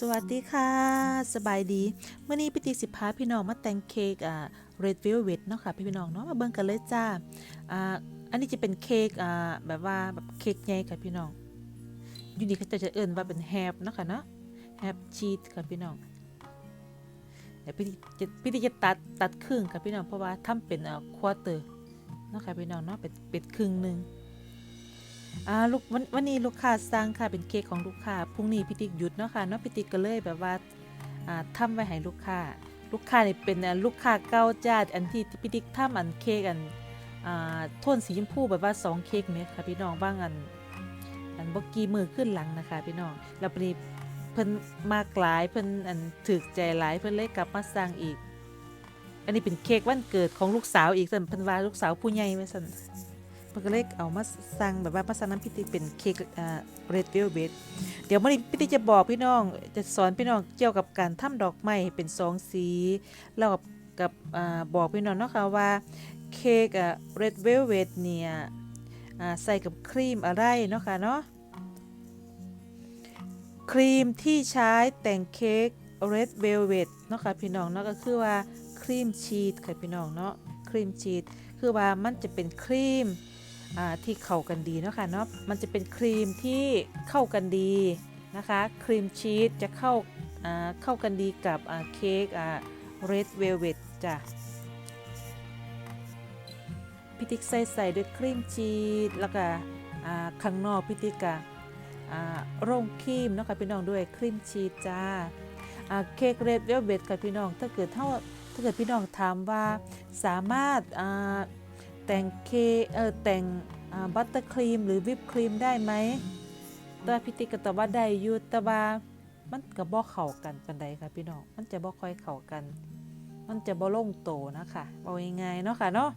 สวัสดีค่ะสบายดีเมื่อนี้พิธีสิบพาพี่น้องมาแต่งเค้กอ่า red velvet เนาะค่ะพี่น้องเนาะมาเบิ่งกันเลยจ้าอ่าอันนี้จะเป็นเค้กอ่าแบบว่าแบบเค้กใหญ่ค่ะพี่น้องอยู่นี่เขาจะจะเอิ้นว่าเป็นแฮปเนาะค่ะเนาะแฮปชีสค่ะพี่น้องเดี๋ยวพี่จะพี่จะตัดตัดครึ่งค่ะพี่น้องเพราะว่าทำเป็นอ่าควอเตอร์เนาะค่ะพี่น้องเนาะเป็นเป็นครึ่งหนึ่ง อ่าลูกวันวันนี้ลูกค้าสั่งค่ะเป็นเค้กของลูกค้าพรุ่งนี้พี่ติ๊กหยุดเนาะค่ะเนาะพี่ติ๊กก็เลยแบบว่าอ่าทำไว้ให้ลูกค้า ลูกค้านี่เป็นลูกค้าเก่าจ้าอันที่พี่ติ๊กทำอันเค้กอันอ่าโทนสีชมพูแบบว่าสองเค้กเม็ดค่ะพี่น้องบ้างอันอันบกี้มือขึ้นหลังนะคะพี่น้องแล้วปนี้เพิ่นมากหลายเพิ่นอันถึกใจหลายเพิ่นเลยกลับมาสั่งอีก อันนี้เป็นเค้กวันเกิดของลูกสาวอีกสั่นเพิ่นว่าลูกสาวผู้ใหญ่ไว้สั่น มันก็เลยเอามาสั่งแบบว่ามาสั่งน้ำพิธีเป็นเค้กอ่าเรดเวลเบดเดี๋ยวมื่อนี้พิธีจะบอกพี่น้องจะสอนพี่น้องเกี่ยวกับการทำดอกไม้เป็นสองสีแล้วกับกับอ่าบอกพี่น้องเนาะค่ะว่าเค้กอะเรดเวลเวดเนี่ยอ่าใส่กับครีมอะไรเนาะค่ะเนาะครีมที่ใช้แต่งเค้กเรดเวลเวดเนาะค่ะพี่น้องเนาะก็คือว่าครีมชีสค่ะพี่น้องเนาะครีมชีสคือว่ามันจะเป็นครีม ที่เข้ากันดีเนาะค่ะเนาะมันจะเป็นครีมที่เข้ากันดีนะคะครีมชีสจะเข้าเข้ากันดีกับเค้กอ่า red velvet จ้ะพิติกใส่ใส่ด้วยครีมชีสแล้วก็ข้างนอกพิติกะอ่งครีมเนาะค่ะพี่น้องด้วยครีมชีสจ้าเค้ก red velvet ค่ะพี่น้องถ้าเกิดเท่าถ้าเกิดพี่น้องถามว่าสามารถ แต่งเคเออแต่งบัตเตอร์ครีมหรือวิปครีมได้ไหมแตัวพิติกตอบว่าได้อยู่แต่ว่ามันก็บ่เข้ากันปานใดค่ะพี่น้อง มันจะบ่ค่อยเข้ากัน มันจะบ่ลงโตนะคะเอาง่ายๆเนาะค่ะเนาะ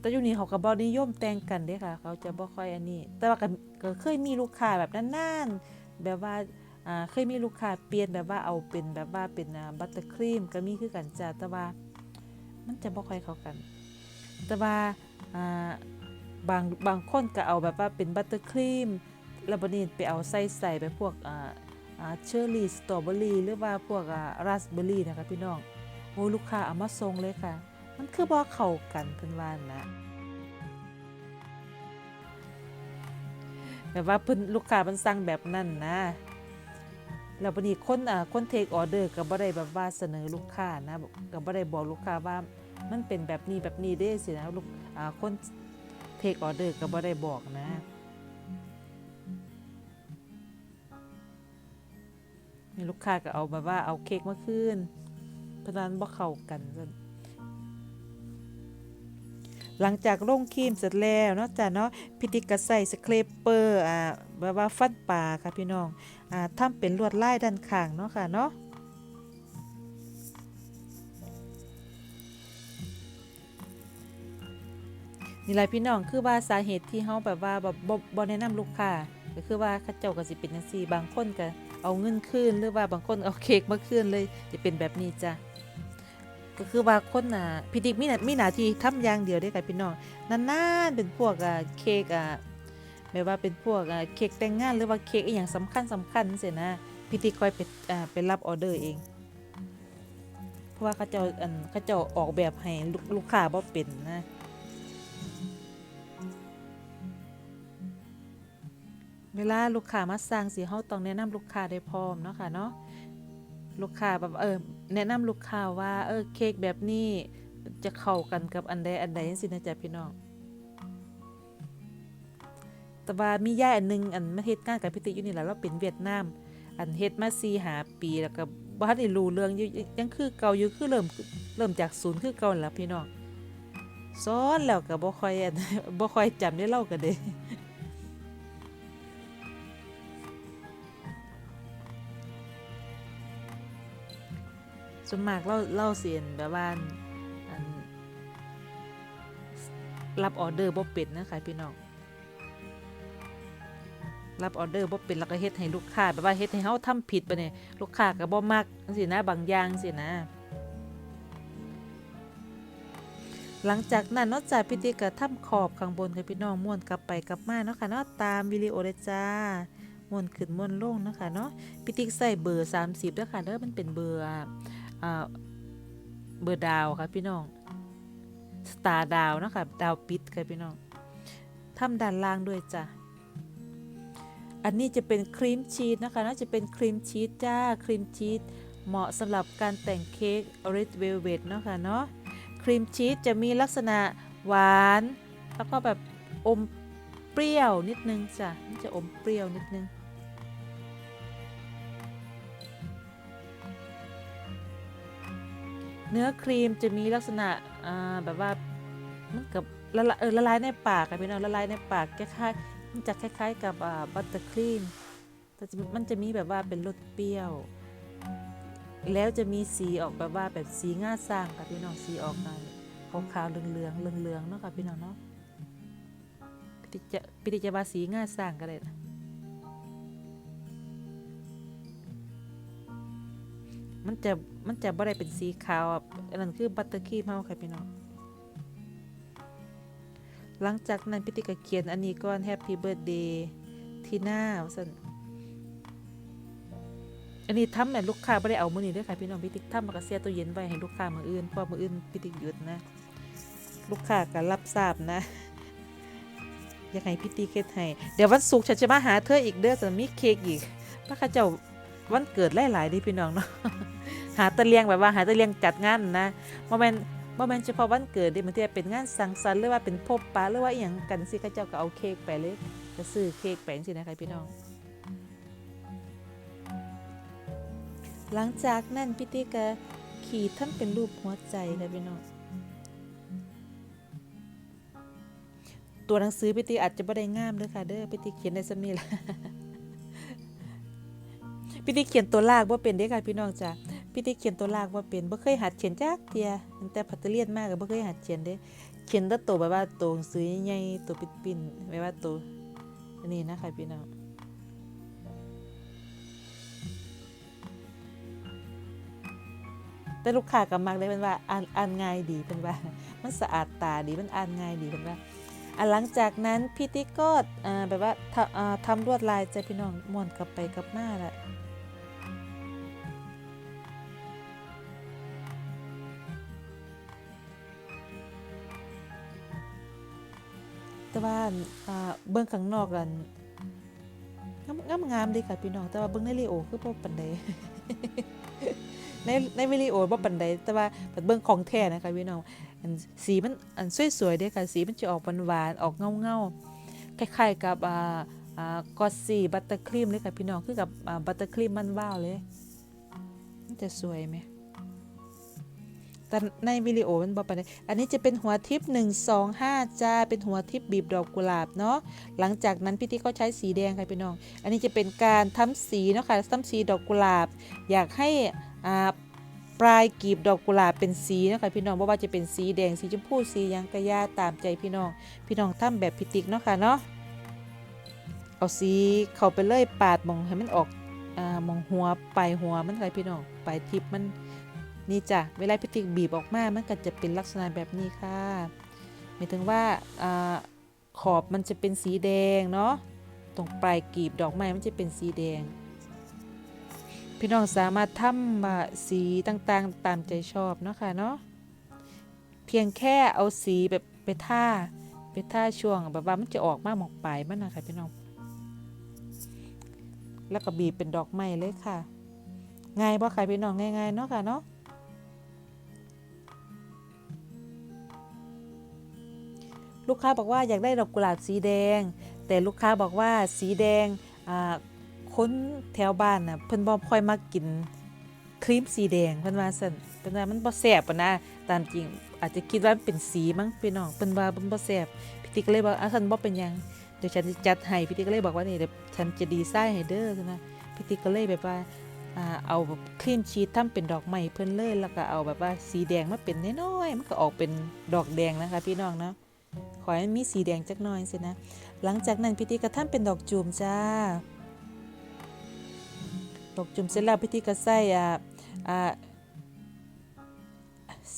แต่ยูนี้เขาก็บ่นิยมแต่งกันเด้ค่ะ เขาจะบ่ค่อยอันนี้ แต่ว่าก็เคยมีลูกค้าแบบนานๆแบบว่าอ่าเคยมีลูกค้าเปลี่ยนแบบว่าเอาเป็นแบบว่าเป็นบัตเตอร์ครีมก็มีคือกันจ้ะแต่ว่า มันจะบ่ค่อยเข้ากัน แต่ว่าบางบางคนก็เอาแบบว่าเป็นบัตเตอร์ครีมแล้วบัดนี้ไปเอาใส่ใส่ไปพวกเชอร์รี่สตรอเบอรี่หรือว่าพวกราสเบอรี่นะคะพี่น้องโอ้ลูกค้าเอามาส่งเลยค่ะ มันคือบ่เข้ากันเพิ่นว่านะแบบว่าเพิ่นลูกค้ามันสั่งแบบนั้นนะแล้วบัดนี้คนอ่าคนเทคออเดอร์ก็บ่ได้แบบว่าเสนอลูกค้านะก็บ่ได้บอกลูกค้าว่า มันเป็นแบบนี้แบบนี้เด้สินะลูกคนเทคออเดอร์ก็บ่ได้บอกนะนี่ลูกค้าก็เอาแบบว่าเอาเค้กมาคืนเพราะนั้นบ่เข้ากันหลังจากลงครีมเสร็จแล้วเนาะจ้ะเนาะพิธีก็ใส่สเครปเปอร์อ่าแบบว่าฟันปลาค่ะพี่น้องอ่าทำเป็นลวดลายด้านข้างเนาะค่ะเนาะ นี่แหละพี่น้องคือว่าสาเหตุที่เฮาแบบว่าแบบบ่บ่แนะนำลูกค้าก็คือว่าเขาเจ้าก็สิเป็นจังซี่บางคนก็เอาเงินคืนหรือว่าบางคนเอาเค้กมาคืนเลยจะเป็นแบบนี้จ้ะก็คือว่าคนน่ะพิธีมีหน้ามีหน้าที่ทำอย่างเดียวได้อค่ะพี่น้องนานๆเป็นพวกอะเค้กอะแบบว่าเป็นพวกอะเค้กแต่งงานหรือว่าเค้กอีหยังสำคัญสำคัญจังซี่นะพิธีคอยไปอ่าไปรับออเดอร์เองเพราะว่าเขาเจ้าอันเขาเจ้าออกแบบให้ลูกลูกค้าบ่เป็นนะ เวลาลูกค้ามาสั่งสิเฮาต้องแนะนำลูกค้าได้พร้อมเนาะค่ะเนาะลูกค้าแบบเออแนะนำลูกค้าว่าเออเค้กแบบนี้จะเข้ากันกับอันใดอันใดจังซี่นะจ๊ะพี่น้องแต่ว่ามีย่าอันหนึงอันมาเฮ็ดงานกับพิติอยู่นี่แหละเราเป็นเวียดนามอันเฮ็ดมา4 5ปีแล้วก็บ่ทันได้รู้เรื่องอยู่ยังคือเก่าอยู่คือเริ่มเริ่มจากศูนย์คือเก่านั่นล่ะพี่น้องสอนแล้วก็บ่ค่อยอันบ่ค่อยจำได้เล่าก็เด้ ส่วนมากเราเราเสียนแบบว่ารับออเดอร์บ่เป็นนะคะพี่น้องรับออเดอร์บ่เป็นแล้วก็เฮ็ดให้ลูกค้าแบบว่าเฮ็ดให้เฮาทำผิดไปเนี่ยลูกค้าก็บ่มักจังซี่นะบางอย่างสินะ หลังจากนั้นเนอกจากพิธีก็ทำขอบข้างบนค่ะพี่น้องม้วนกลับไปกลับมาเนาะค่ะเนาะตามวิดีโอเลยจ้าม้วนขึ้นม้วนลงนะคะเนาะพี่ติ๊กใส่เบอร์ 30ด้วยค่ะเด้อมันเป็นเบอร์อ่าอ่า เบอร์ดาวค่ะพี่น้องสตาร์ดาวนะคะดาวปิดค่ะพี่น้องทำด้านล่างด้วยจ้ะอันนี้จะเป็นครีมชีสนะคะน่าจะเป็นครีมชีสจ้าครีมชีสเหมาะสำหรับการแต่งเค้ก red velvet เนาะค่ะเนาะครีมชีสจะมีลักษณะหวาน แล้วก็แบบอมเปรี้ยวนิดนึงจ้ะจะอมเปรี้ยวนิดนึง เนื้อครีมจะมีลักษณะแบบว่ามันกับละลายเออละลายในปากอะพี่น้องละลายในปากคล้ายๆมันจะคล้าย ๆ กับอ่าบัตเตอร์ครีมแต่มันจะมีแบบว่าเป็นรสเปรี้ยว แล้วจะมีสีออกแบบว่าแบบสีง่าสร้างค่ะพี่น้องสีออกมาขาวๆเหลืองๆเหลืองๆเนาะค่ะพี่น้องเนาะพิติจะพิติจะว่าสีง่าสร้างก็ได้นะ มันจะมันจะบ่ได้เป็นสีขาวอะอันนั้นคือบัตเตอร์ครีมเฮาค่ะพี่น้องหลังจากนั้นพิติกเขียนอันนี้ก่อน Happy Birthday ทีหน้าว่าซั่นอันนี้ทำแบบลูกค้าไม่ได้เอามือนี้เด้วยค่ะพี่น้องพิติกทำมากระเสียตู้เย็นไว้ให้ลูกค้ามืออื่นเพราะมืออื่นพิติกหยุดนะ ลูกค้าก็รับทราบนะอยากให้พิติกเฮ็ดให้เดี๋ยววันศุกร์ฉันจะมาหาเธออีกเด้อจะมีเค้กอีกพระข้าเจ้าวันเกิดหลายๆดิพี่น้องเนาะาตะเลียงแบบว่าหาตะเลียงจัดงานนะบ่แม่นบ่แม่นเฉพาะวันเกิดเดิบางทีเป็นงานสังสรรค์หรือว่าเป็นพบปะหรือว่าอีหยังกันสิข้าเจ้าก็เอาเค้กไปเลยก็ซื้อเค้กไปจังซี่นะคะพี่น้อง หลังจากนั้นพี่ติ๊กก็ขีดทำเป็นรูปหัวใจค่ะพี่น้อง ตัวหนังสือพี่ติ๊กอาจจะไม่ได้งามเด้อค่ะเด้อพี่ติ๊กเขียนได้สำนี้ละพี่ติ๊กเขียนตัวลากว่าเป็นเด้ค่ะพี่น้องจ้ะ พี่ติ๊กเขียนตัวลากว่าเป็นบ่เคยหัดเขียนจักเทียตั้งแต่พัตเตอร์เลียนมากก็บ่เคยหัดเขียนเด้เขียนต่ตัวแบบว่าตัวหนังสือใหญ่ตัวปิดปิ่นแบบว่าตัวอันนี้นะคะพี่น้องแต่ลูกค้าก็มักได้เป็นว่าอ่านอ่านง่ายดีเป็นว่า มันสะอาดตาดีมันอ่านง่ายดีเป็นว่าอะหลังจากนั้นพี่ติ๊กก็อ่าแบบว่าทำอ่าลวดลายใจพี่น้องม่วนกลับไปกลับมาแหละ แต่ว่าเบื้องข้างนอกกันงามงามงามดีค่ะพี่น้อง แต่ว่าเบื้องในรีโอคือบ่ปานใดในในวิดีโอบ่ปานใดแต่ว่าเบิ่งของแท้นะคะพี่น้องสีมันอันสวยๆเด้อค่ะสีมันจะออกหวานๆออกเงาๆคล้ายๆกับอ่ากอสซี่บัตเตอร์ครีมเลยค่ะพี่น้องคือกับบัตเตอร์ครีมมันว้าวเลยมันจะสวยไหม แต่ในวิดีโอมันบ่ปานใดอันนี้จะเป็นหัวทิป125จ้าเป็นหัวทิปบีบดอกกุหลาบเนาะหลังจากนั้นพี่ที่ก็ใช้สีแดงค่ะพี่น้อง อันนี้จะเป็นการทำสีเนาะค่ะทำสีดอกกุหลาบ อยากให้อ่าปลายกีบดอกกุหลาบเป็นสีนะคะพี่น้องบ่ว่าจะเป็นสีแดงสีชมพูสียังกระยาตามใจพี่น้อง พี่น้องทำแบบพิติกเนาะค่ะเนาะเอาสีเข้าไปเลยปาดมองให้มันออกอ่ามองหัวปลายหัวมันค่ะพี่น้องปลายทิพมัน นี่จ้ะเวลาพิติกบีบออกมามันก็จะเป็นลักษณะแบบนี้ค่ะหมายถึงว่าอขอบมันจะเป็นสีแดงเนาะตรงปลายกีบดอกไม้มันจะเป็นสีแดง พี่น้องสามารถทำอ่าสีต่างๆตามใจชอบเนาะค่ะเนาะเพียงแค่เอาสีแบบไปท่าไปท่าช่วงแบบว่ามันจะออกมาหมอกปลายมันนะคะพี่น้อง แล้วก็บีบเป็นดอกไม้เลยค่ะ ง่ายบ่ค่ะพี่น้องง่ายๆเนาะค่ะเนาะ ลูกค้าบอกว่าอยากได้ดอกกุหลาบสีแดง แต่ลูกค้าบอกว่าสีแดงอ่าคนแถวบ้านน่ะเพิ่นบ่ค่อยมากินครีมสีแดงเพิ่นว่าซั่นเพิ่นว่ามันบ่แซ่บปานะตามจริงอาจจะคิดว่าเป็นสีมั้งพี่น้องเพิ่นว่ามันบ่แซ่บพี่ติ๊กก็เลยบอกอะซั่นบ่เป็นหยังเดี๋ยวฉันจะจัดให้พี่ติ๊กก็เลยบอกว่านี่เดี๋ยวฉันจะดีไซน์ให้เด้อซั่นนะพี่ติ๊กก็เลยแบบว่าเอาแบบครีมชีสทำเป็นดอกไม้เพิ่นเลยแล้วก็เอาแบบว่าสีแดงมาเป็นน้อยๆมันก็ออกเป็นดอกแดงนะคะพี่น้องเนาะ ขอให้มีสีแดงจักหน่อยสินะ หลังจากนั้นพี่ติ๊กก็ทำเป็นดอกจูมจ้า ดอกจุ่มเสร็จแล้วพิธีก็ใส่อ่าอ่า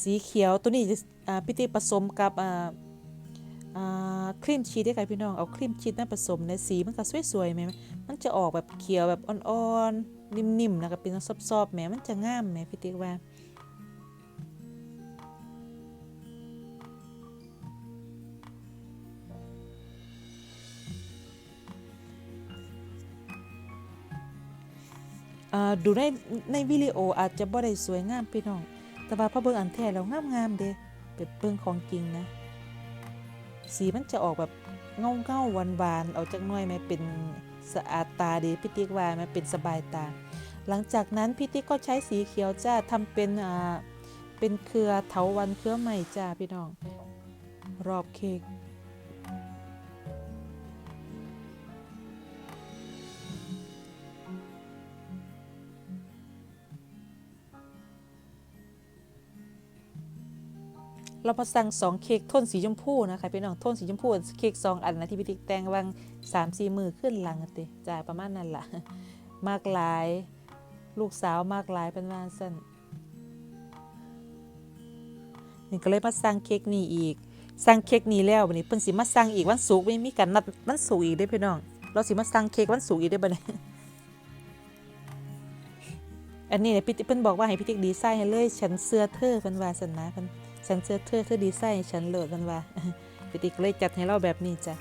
สีเขียวตัวนี้จะอ่าพิธีผสมกับอ่าอ่าครีมชีสได้ค่ะพี่น้องเอาครีมชีสมาผสมในสีมันก็สวยๆแหมมันจะออกแบบเขียวแบบอ่อนๆนิ่มๆนะก็เป็นซอบๆแหมมันจะงามแหมพี่ติ๊กว่า ดูในในวิดีโออาจจะบ่ได้สวยงามพี่น้อง แต่ว่าพอเบิ่งอันแท้แล้วงามๆเด้เป็นเบิ่งของจริงนะ สีมันจะออกแบบเงาเงาหวานหวานๆเอาจักหน่อยไหมเป็นสะอาดตาดีพี่ติ๊กว่ามันเป็นสบายตา หลังจากนั้นพี่ติ๊กก็ใช้สีเขียวจ้าทำเป็นอ่าเป็นเครือเถาวันเครือใหม่จ้าพี่น้อง รอบเค้ก เรามาสั่งสองเค้กโทนสีชมพูนะคะพี่น้องโทนสีชมพูเค้กสองอันนะที่พี่ติ๊กแต่งวางสามสี่มือขึ้นหลังติจ่ายประมาณนั้นล่ะมากหลาย ลูกสาวมากหลายเป็นว่าสั้นนี่ก็เลยมาสั่งเค้กนี่อีกสั่งเค้กนี้แล้วบัดนี้เพิ่นสิมาสั่งอีกวันศุกร์ไม่มีกันนัดวันศุกร์อีกเด้พี่น้อง เราสิมาสั่งเค้กวันศุกร์อีกได้บัดนี้อันนี้เนี่ยพี่ติ๊กเพิ่นบอกว่าให้พี่ติ๊กดีไซน์ให้เลยฉันเสื้อเธอเพิ่นว่าซั่นนะเพิ่น ฉันเสื้อเธอเธอดีไซน์ให้ฉันโหลดมันว่าพี่ติ๊กเลยจัดให้เราแบบนี้จ้ะ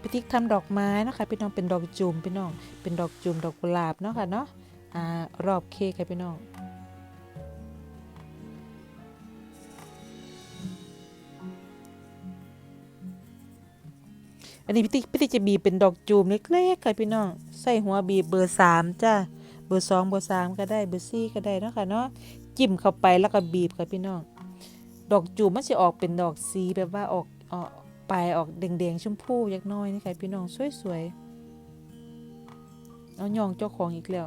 พี่ติ๊กทำดอกไม้นะคะพี่น้องเป็นดอกจูมพี่น้องเป็นดอกจูมดอกกุหลาบเนาะค่ะเนาะอ่ารอบเค้กค่ะพี่น้อง อันนี้พี่ติ๊กพี่ติ๊กจะบีบเป็นดอกจูมเล็กๆค่ะพี่น้องใส่หัวบีบเบอร์สามจ้าเบอร์สองเบอร์สามก็ได้เบอร์สี่ก็ได้เนาะค่ะเนาะจิ้มเข้าไปแล้วก็บีบค่ะพี่น้อง ดอกจูมมันจะออกเป็นดอกสีแบบว่าออกออกปลายออกแดงๆชมพูยักน้อยนี่ค่ะพี่น้องสวยๆเอาย่องเจ้าของอีกแล้ว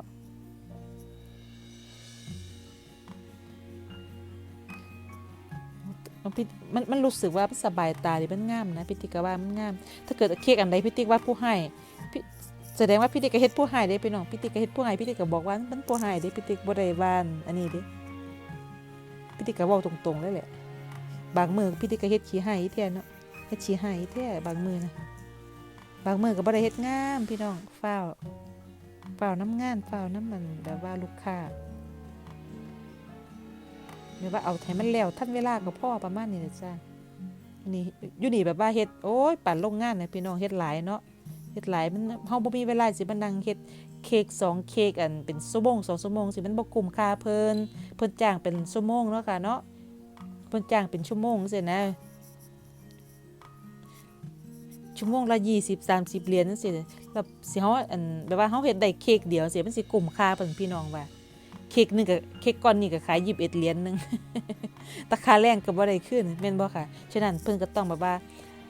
เอาพี่มันมันรู้สึกว่ามันสบายตาดีมันงามนะพี่ติ๊กก็ว่ามันงาม ถ้าเกิดเค้กอันใดพี่ติ๊กว่าผู้ให้แสดงว่าพี่ติ๊กก็เฮ็ดผู้หายได้พี่น้องพี่ติ๊กก็เฮ็ดผู้หายพี่ติ๊กก็บอกว่ามันผู้หายได้พี่ติ๊กบ่ได้วานอันนี้ด้พี่ติ๊กก็เว้าตรงๆเลยแหละบางมือพี่ติ๊กก็เฮ็ดขี้หายอีแท้เนาะเฮ็ดขี้หายอีแท้บางมือนะบางมือก็บ่ได้เฮ็ดงามพี่น้องฟ้าวฟ้าน้ำงานฟ้าน้ำมันแบบว่าลูกค้า หรือว่าเอาให้มันแล้วทันเวลาก็พ่อประมาณนี้นะจ้านนี้อยู่นี่แบบว่าเฮ็ดโอ้ยปั่นโรงงานนะพี่น้องเฮ็ดหลายเนาะเฮ็ดหลายมันเฮาบ่มีเวลาสิมานั่งเฮ็ดเค้กสองเค้กอันเป็นชั่วโมงสองชั่วโมงสิมันบ่คุ้มค่าเพิ่นเพิ่นจ้างเป็นชั่วโมงเนาะค่ะเนาะเพิ่นจ้างเป็นชั่วโมงจังซี่นะชั่วโมงละ20 30เหรียญจังซี่แล้วสิเฮาอันแบบว่าเฮาเฮ็ดได้เค้กเดียวจังซี่มันสิคุ้มค่าเพิ่นพี่น้องว่า เค้กหนึงก็เค้กก้อนนี้ก็ขาย21เอ็ดเหรียญหนึงต่ค่าแรงก็บ่ได้ขึ้นแม่นบ่ค่ะ ฉะนั้นเพิ่นก็ต้องแบบว่า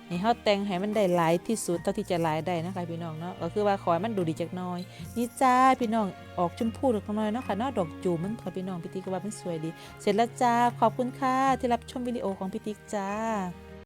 ให้เฮาแต่งให้มันได้หลายที่สุดเท่าที่จะหลายได้นะคะพี่น้องเนาะก็คือว่าขอให้มันดูดีจักน่อย นี่จ้าพี่น้องออกชมพูดอกน่อยเนาะค่ะเนาะดอกจูมันค่ะพี่น้องพี่ติ๊กก็ว่ามันสวยดี เสร็จแล้วจ้าขอบคุณค่ะที่รับชมวิดีโอของพี่ติ๊กจ้า